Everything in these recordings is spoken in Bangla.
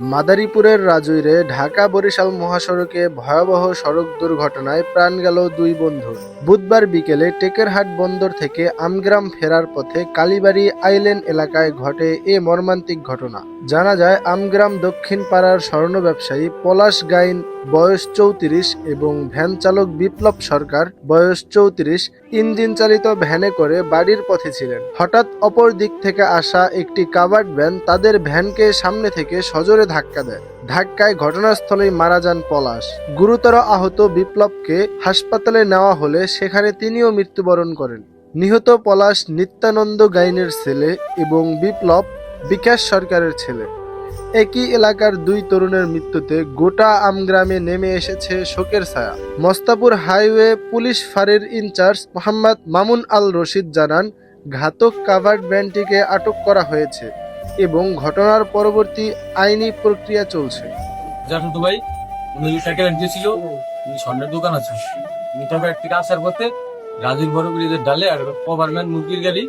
মাদারীপুরের রাজৈরে ঢাকা বরিশাল মহাসড়কে ভয়াবহ সড়ক দুর্ঘটনায় প্রাণ গেল দুই বন্ধু। বুধবার বিকেলে টেকেরহাট বন্দর থেকে আমগ্রাম ফেরার পথে কালীবাড়ি আইল্যান্ড এলাকায় ঘটে এ মর্মান্তিক ঘটনা। জানা যায়, আমগ্রাম দক্ষিণ পাড়ার স্বর্ণ ব্যবসায়ী পলাশ গাইন বয়স চৌত্রিশ এবং ভ্যান চালক বিপ্লব সরকার বয়স চৌত্রিশ ইঞ্জিন চালিত ভ্যানে করে বাড়ির পথে ছিলেন। হঠাৎ অপর দিক থেকে আসা একটি কাভার্ড ভ্যান তাদের ভ্যানকে সামনে থেকে সজোরে ধাক্কা দেয়। ধাক্কায় ঘটনাস্থলেই মারা যান পলাশ। গুরুতর আহত বিপ্লবকে হাসপাতালে নেওয়া হলে সেখানে তিনিও মৃত্যুবরণ করেন। নিহত পলাশ নিত্যানন্দ গাইনের ছেলে এবং বিপ্লব বিকাশ সরকারের ছেলে। একই এলাকার দুই তরুণের মৃত্যুতে গোটা আমগ্রামে নেমে এসেছে শোকের ছায়া। মস্তাপুর হাইওয়ে পুলিশ ফাঁড়ির ইনচার্জ মোহাম্মদ মামুন আল রশিদ জানান, ঘাতক কাভার্ড ভ্যানটিকে আটক করা হয়েছে এবং ঘটনার পরবর্তী আইনি প্রক্রিয়া চলছে। জানো তো ভাই উনি সাইকেল দিয়েছিল উনি স্বর্ণের দোকান আছে। মিঠা ব্যাগ থেকে আসার পথে রাজুর বড় ডালে আর ওভারম্যান মুরগির গাড়ি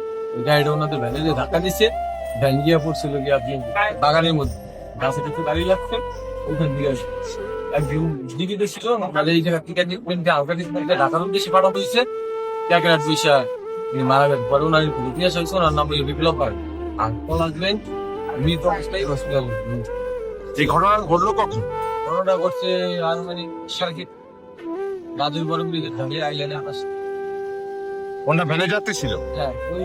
গাড়িটা ওনাদের ভ্যানে ধাক্কা দিচ্ছে ভ্যান পড়ছিল গিয়ে আপনি বাগানের মধ্যে। গাছের একটু দাঁড়িয়ে লাগছে ওখান দিয়ে আসে। একদিন দিদিতে ছিল তাহলে এই জায়গা থেকে দিচ্ছে ঢাকার উদ্দেশ্যে পাঠানো হয়েছে। ক্যাকেরাট পয়সা মারা গেছে পরে ওনার ইতিহাস হয়েছে ওনার নাম হলো বিপ্লব আর পলাশবেন মৃত অবস্থায় হসপিটাল এই ঘটনা ঘটলো কখন? করছে আর মানে সার্কিট রাজুর বড় ব্রিজের ঢালিয়ে আইলেনে আকাশ। ওনার ভ্যানে যাত্রী ছিল? হ্যাঁ ওই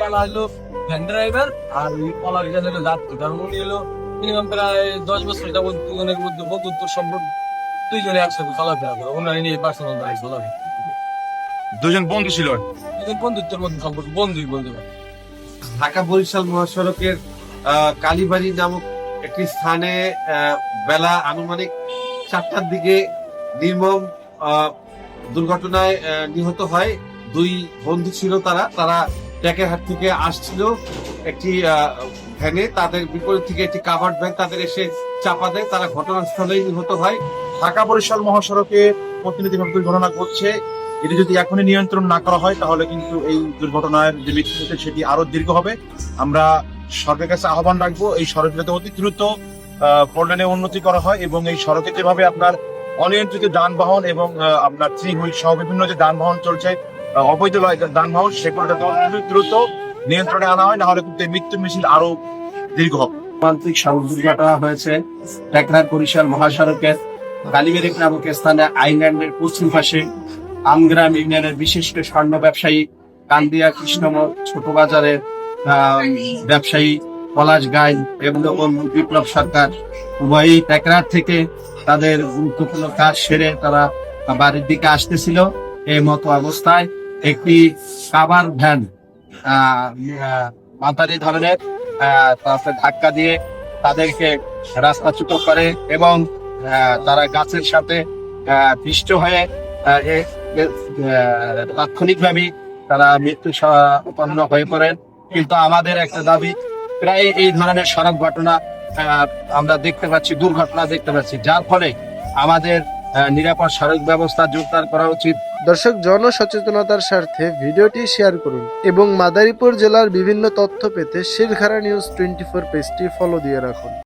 কালা হলো ভ্যান ড্রাইভার আর ওই গেল হলো যাত্রী। কারণ উনি হলো মিনিমাম প্রায় দশ বছর যাবত দুজনের মধ্যে বন্ধুত্ব সম্পর্ক দুইজনে একসাথে চলাফেরা করে। ওনার নিয়ে পার্সোনাল গাড়ি চলাফেরা দুজন বন্ধু ছিল? দুজন বন্ধুত্বের মধ্যে সম্পর্ক বন্ধুই বলতে পারে। ঢাকা বরিশাল মহাসড়কের কালীবাড়ি নামক একটি স্থানে বেলা আনুমানিক চারটার দিকে নির্মম দুর্ঘটনায় নিহত হয় দুই বন্ধু ছিল তারা তারা ট্যাকেরহাট থেকে আসছিল একটি ভ্যানে, তাদের বিপরীত থেকে একটি কাভার্ড ভ্যান তাদের এসে চাপা দেয়। তারা ঘটনাস্থলেই নিহত হয়। ঢাকা বরিশাল মহাসড়কে প্রতিনিধিভাবে দুর্ঘটনা ঘটছে। এটি যদি এখনই নিয়ন্ত্রণ না করা হয়, তাহলে কিন্তু এই দুর্ঘটনার যে মৃত্যু সেটি আরও দীর্ঘ হবে। আমরা সরকারের কাছে আহ্বান রাখব, এই সড়ক যাতে অতি দ্রুত ফোরলেনে উন্নতি করা হয় এবং এই সড়কে যেভাবে আপনার অনিয়ন্ত্রিত যানবাহন এবং আপনার থ্রি হুইল সহ বিভিন্ন যে যানবাহন চলছে অবৈধ যানবাহন সেগুলো যাতে দ্রুত নিয়ন্ত্রণে আনা হয় না হলে কিন্তু মৃত্যু মিছিল আরও দীর্ঘ হবে। সড়ক দুর্ঘটনা হয়েছে। টেকনার বরিশাল মহাসড়কের কালীবাড়ি নামক স্থানে আইল্যান্ডের পশ্চিম পাশে আমগ্রাম ইউনিয়নের বিশিষ্ট স্বর্ণ ব্যবসায়ী কান্দিয়া কৃষ্ণমোড় ছোট বাজারের ব্যবসায়ী পলাশ গাই এবং বিপ্লব সরকার উভয়ই টেকরার থেকে তাদের গুরুত্বপূর্ণ কাজ সেরে তারা বাড়ির দিকে আসতেছিল। এই মতো অবস্থায় একটি কাবার ভ্যান মাতারি ধরনের ধাক্কা দিয়ে তাদেরকে রাস্তাচ্যুত করে এবং তারা গাছের সাথে পিষ্ট হয়ে এ- তারা মৃত্যু সম্পন্ন হয়ে পড়েন। কিন্তু আমাদের একটা দাবি, প্রায় এই ধরনের সড়ক ঘটনা আমরা দেখতে পাচ্ছি, দুর্ঘটনা দেখতে পাচ্ছি। যার ফলে আমাদের নিরাপদ সড়ক ব্যবস্থা জোরদার করা উচিত। দর্শক, জনসচেতনতার স্বার্থে ভিডিওটি শেয়ার করুন এবং মাদারীপুর জেলার বিভিন্ন তথ্য পেতে শিলখারা নিউজ টোয়েন্টি ফোর পেজটি ফলো দিয়ে রাখুন।